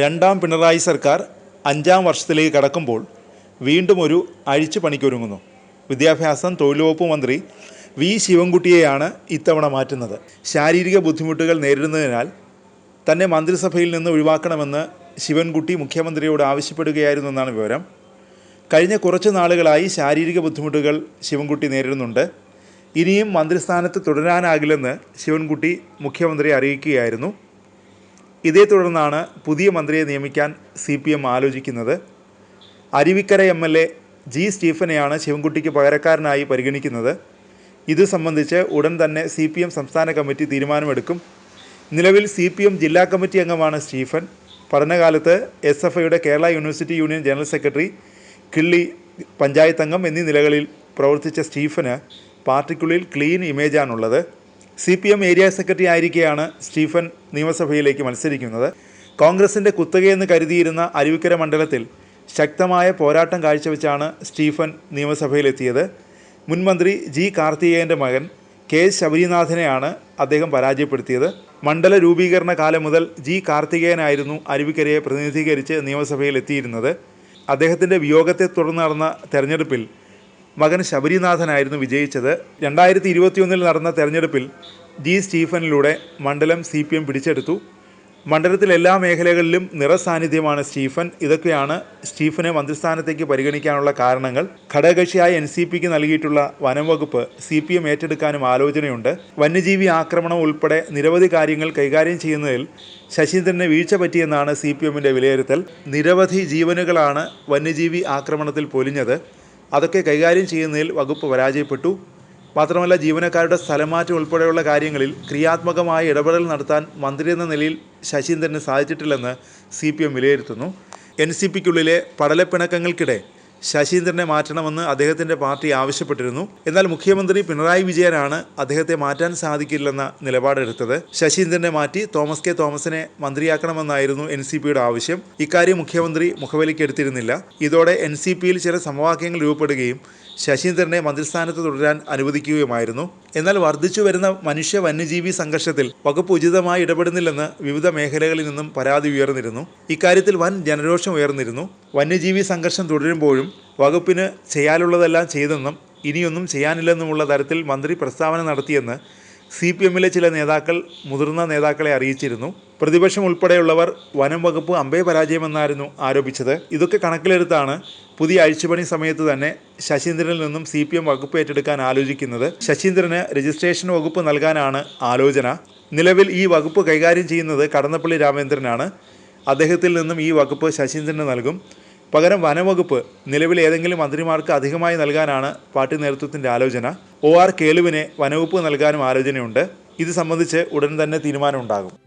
രണ്ടാം പിണറായി സർക്കാർ അഞ്ചാം വർഷത്തിലേക്ക് കടക്കുമ്പോൾ വീണ്ടും ഒരു അഴിച്ചു പണിക്കൊരുങ്ങുന്നു. വിദ്യാഭ്യാസം തൊഴിലുവകുപ്പ് മന്ത്രി വി. ശിവൻകുട്ടിയെയാണ് ഇത്തവണ മാറ്റുന്നത്. ശാരീരിക ബുദ്ധിമുട്ടുകൾ നേരിടുന്നതിനാൽ തന്നെ മന്ത്രിസഭയിൽ നിന്ന് ഒഴിവാക്കണമെന്ന് ശിവൻകുട്ടി മുഖ്യമന്ത്രിയോട് ആവശ്യപ്പെടുകയായിരുന്നു എന്നാണ് വിവരം. കഴിഞ്ഞ കുറച്ച് നാളുകളായി ശാരീരിക ബുദ്ധിമുട്ടുകൾ ശിവൻകുട്ടി നേരിടുന്നുണ്ട്. ഇനിയും മന്ത്രിസ്ഥാനത്ത് തുടരാനാകില്ലെന്ന് ശിവൻകുട്ടി മുഖ്യമന്ത്രിയെ അറിയിക്കുകയായിരുന്നു. ഇതേ തുടർന്നാണ് പുതിയ മന്ത്രിയെ നിയമിക്കാൻ സി പി എം ആലോചിക്കുന്നത്. Aruvikkara M L A G സ്റ്റീഫനെയാണ് ശിവൻകുട്ടിക്ക് പകരക്കാരനായി പരിഗണിക്കുന്നത്. ഇത് സംബന്ധിച്ച് ഉടൻ തന്നെ സി പി എം സംസ്ഥാന കമ്മിറ്റി തീരുമാനമെടുക്കും. നിലവിൽ സി പി എം ജില്ലാ കമ്മിറ്റി അംഗമാണ് സ്റ്റീഫൻ. പഠനകാലത്ത് എസ് എഫ് ഐയുടെ Kerala university union general secretary Killi panchayat അംഗം എന്നീ നിലകളിൽ പ്രവർത്തിച്ച സ്റ്റീഫന് പാർട്ടിക്കുള്ളിൽ clean ഇമേജാണുള്ളത്. C P M area secretary ആയിരിക്കെയാണ് Stephen നിയമസഭയിലേക്ക് മത്സരിക്കുന്നത്. കോൺഗ്രസിന്റെ കുത്തകയെന്ന് കരുതിയിരുന്ന അരുവിക്കര മണ്ഡലത്തിൽ ശക്തമായ പോരാട്ടം കാഴ്ചവെച്ചാണ് സ്റ്റീഫൻ നിയമസഭയിലെത്തിയത്. മുൻമന്ത്രി ജി കാർത്തികേയന്റെ മകൻ കെ ശബരിനാഥനെയാണ് അദ്ദേഹം പരാജയപ്പെടുത്തിയത്. മണ്ഡല രൂപീകരണ കാലം മുതൽ ജി കാർത്തികേയനായിരുന്നു അരുവിക്കരയെ പ്രതിനിധീകരിച്ച് നിയമസഭയിൽ എത്തിയിരുന്നത് അദ്ദേഹത്തിന്റെ വിയോഗത്തെ തുടർന്ന് നടന്ന തെരഞ്ഞെടുപ്പിൽ മകൻ ശബരിനാഥനായിരുന്നു വിജയിച്ചത്. രണ്ടായിരത്തി ഇരുപത്തിയൊന്നിൽ നടന്ന തെരഞ്ഞെടുപ്പിൽ ജി സ്റ്റീഫനിലൂടെ മണ്ഡലം സി പി എം പിടിച്ചെടുത്തു. മണ്ഡലത്തിലെ എല്ലാ മേഖലകളിലും നിറസാന്നിധ്യമാണ് സ്റ്റീഫൻ. ഇതൊക്കെയാണ് സ്റ്റീഫനെ മന്ത്രിസ്ഥാനത്തേക്ക് പരിഗണിക്കാനുള്ള കാരണങ്ങൾ. ഘടകകക്ഷിയായ എൻ സി പിക്ക് നൽകിയിട്ടുള്ള വനം വകുപ്പ് സി പി എം ഏറ്റെടുക്കാനും ആലോചനയുണ്ട്. വന്യജീവി ആക്രമണം ഉൾപ്പെടെ നിരവധി കാര്യങ്ങൾ കൈകാര്യം ചെയ്യുന്നതിൽ ശശീന്ദ്രന് വീഴ്ച പറ്റിയെന്നാണ് സി പി എമ്മിന്റെ വിലയിരുത്തൽ. നിരവധി ജീവനുകളാണ് വന്യജീവി ആക്രമണത്തിൽ പൊലിഞ്ഞത്. അതൊക്കെ കൈകാര്യം ചെയ്യുന്നതിൽ വകുപ്പ് പരാജയപ്പെട്ടു. മാത്രമല്ല ജീവനക്കാരുടെ സ്ഥലമാറ്റം ഉൾപ്പെടെയുള്ള കാര്യങ്ങളിൽ ക്രിയാത്മകമായ ഇടപെടൽ നടത്താൻ മന്ത്രി എന്ന നിലയിൽ ശശീന്ദ്രന് സാധിച്ചിട്ടില്ലെന്ന് സി പി എം വിലയിരുത്തുന്നു. എൻ സി പിക്കുള്ളിലെ പടലപ്പിണക്കങ്ങൾക്കിടെ ശശീന്ദ്രനെ മാറ്റണമെന്ന് അദ്ദേഹത്തിന്റെ പാർട്ടി ആവശ്യപ്പെട്ടിരുന്നു. എന്നാൽ മുഖ്യമന്ത്രി പിണറായി വിജയനാണ് അദ്ദേഹത്തെ മാറ്റാൻ സാധിക്കില്ലെന്ന നിലപാടെടുത്തത്. ശശീന്ദ്രനെ മാറ്റി തോമസ് കെ തോമസിനെ മന്ത്രിയാക്കണമെന്നായിരുന്നു എൻ സി പിയുടെ ആവശ്യം. ഇക്കാര്യം മുഖ്യമന്ത്രി മുഖവിലയ്ക്കെടുത്തിരുന്നില്ല. ഇതോടെ എൻ സി പിയിൽ ചില സമവാക്യങ്ങൾ രൂപപ്പെടുകയും ശശീന്ദ്രനെ മന്ത്രിസ്ഥാനത്ത് തുടരാൻ അനുവദിക്കുകയുമായിരുന്നു. എന്നാൽ വർദ്ധിച്ചു വരുന്ന മനുഷ്യ വന്യജീവി സംഘർഷത്തിൽ വകുപ്പ് ഉചിതമായി ഇടപെടുന്നില്ലെന്ന് വിവിധ മേഖലകളിൽ നിന്നും പരാതി ഉയർന്നിരുന്നു. ഇക്കാര്യത്തിൽ വൻ ജനരോഷം ഉയർന്നിരുന്നു. വന്യജീവി സംഘർഷം തുടരുമ്പോഴും വകുപ്പിന് ചെയ്യാനുള്ളതെല്ലാം ചെയ്തെന്നും ഇനിയൊന്നും ചെയ്യാനില്ലെന്നുമുള്ള തരത്തിൽ മന്ത്രി പ്രസ്താവന നടത്തിയെന്ന് സി പി എമ്മിലെ ചില നേതാക്കൾ മുതിർന്ന നേതാക്കളെ അറിയിച്ചിരുന്നു. പ്രതിപക്ഷം ഉൾപ്പെടെയുള്ളവർ വനം വകുപ്പ് അമ്പേ പരാജയമെന്നായിരുന്നു ആരോപിച്ചത്. ഇതൊക്കെ കണക്കിലെടുത്താണ് പുതിയ അഴിച്ചുപണി സമയത്ത് തന്നെ ശശീന്ദ്രനിൽ നിന്നും സി പി എം വകുപ്പ് ഏറ്റെടുക്കാൻ ആലോചിക്കുന്നത്. ശശീന്ദ്രന് രജിസ്ട്രേഷൻ വകുപ്പ് നൽകാനാണ് ആലോചന. നിലവിൽ ഈ വകുപ്പ് കൈകാര്യം ചെയ്യുന്നത് കടന്നപ്പള്ളി രാമേന്ദ്രനാണ്. അദ്ദേഹത്തിൽ നിന്നും ഈ വകുപ്പ് ശശീന്ദ്രന് നൽകും. പകരം വനവകുപ്പ് നിലവിൽ ഏതെങ്കിലും മന്ത്രിമാർക്ക് അധികമായി നൽകാനാണ് പാർട്ടി നേതൃത്വത്തിന്റെ ആലോചന. ഒ ആർ കേളുവിനെ വനവകുപ്പ് നൽകാനും ആലോചനയുണ്ട്. ഇത് സംബന്ധിച്ച് ഉടൻ തന്നെ തീരുമാനമുണ്ടാകും.